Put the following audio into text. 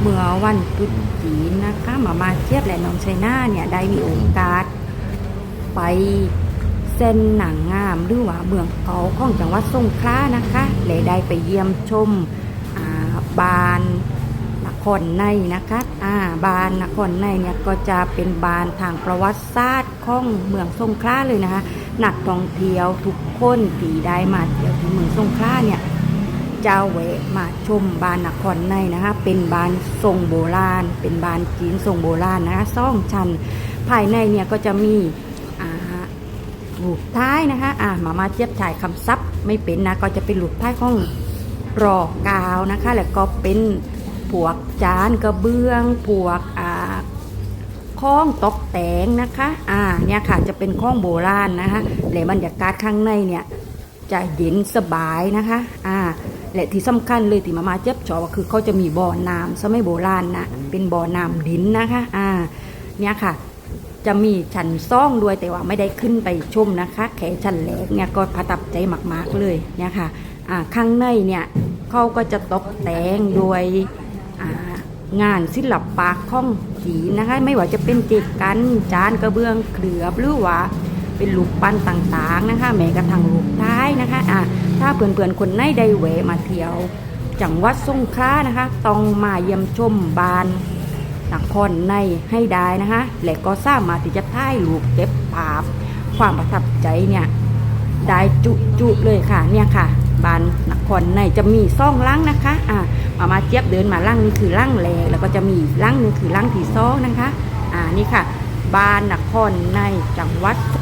เมื่อวันตรุษจีนนะคะมามาเทียบและน้องชัยนาเนี่ยได้มีโอกาสไปเส้นหนังงามหรือว่าเมืองเก่าของจังหวัดสงขลานะคะและได้ไปเยี่ยมชมบานนครในนะคะอ่าบานนครในเนี่ยก็จะเป็นบานทางประวัติศาสตร์ของเมืองสงขลาเลยนะคะนักท่องเที่ยวทุกคนที่ได้มาเที่ยวที่เมืองสงขลาเนี่ย จะแวะมาชมบานนครในนะคะ เป็นบานทรงโบราณ เป็นบานจีนทรงโบราณนะคะซ่องชัน ภายในเนี่ยก็จะมีอ่าลูกท้ายนะคะอ่ามามาเทียบถ่ายคำซับไม่เป็นนะ ก็จะเป็นลูกท้ายของรอกาวนะคะ แล้วก็เป็นพวกจานกระเบื้องพวกอ่าข้องตกแต่งนะคะ อ่า เนี่ยค่ะ จะเป็นข้องโบราณนะคะและบรรยากาศข้างในเนี่ยจะเย็นสบายนะคะ อ่า และที่สำคัญเลยที่มามาเจ็บชอก็คือเขาจะมีบ่อน้ำสมัยโบราณนะเป็นบ่อน้ำดินนะคะอ่าเนี่ยค่ะ จะมีชั้นซ่องด้วยแต่ว่าไม่ได้ขึ้นไปชมนะคะแค่ชั้นแรกเนี่ยก็ประทับใจมากๆเลยเนี่ยค่ะอ่าข้างในเนี่ยเขาก็จะตกแต่งโดยอ่างานศิลปะข้องจีนนะคะ ไม่ว่าจะเป็นเจกันจานกระเบื้องเกลือบหรือว่า เป็นลูกปั้นต่างๆนะคะแม้กระทั่งลูกท้ายนะคะอะถ้าเพื่อนๆคนไหนได้แหวะมาเที่ยว จังหวัดสงขลานะคะ ต้องมาเยี่ยมชมบานนครในให้ได้นะคะและก็สามารถที่จะถ่ายรูปเก็บภาพ ความประทับใจเนี่ยได้จุจุๆเลยค่ะเนี่ยค่ะบานนครในจะมีซ่องล่างนะคะอ่ามามาเจี๊ยบเดินมาล่างนี่คือล่างแรกแล้วก็จะมีล่างนึงคือล่างที่ซ่องนะคะอ่านี่ค่ะบานนครในจังหวัดส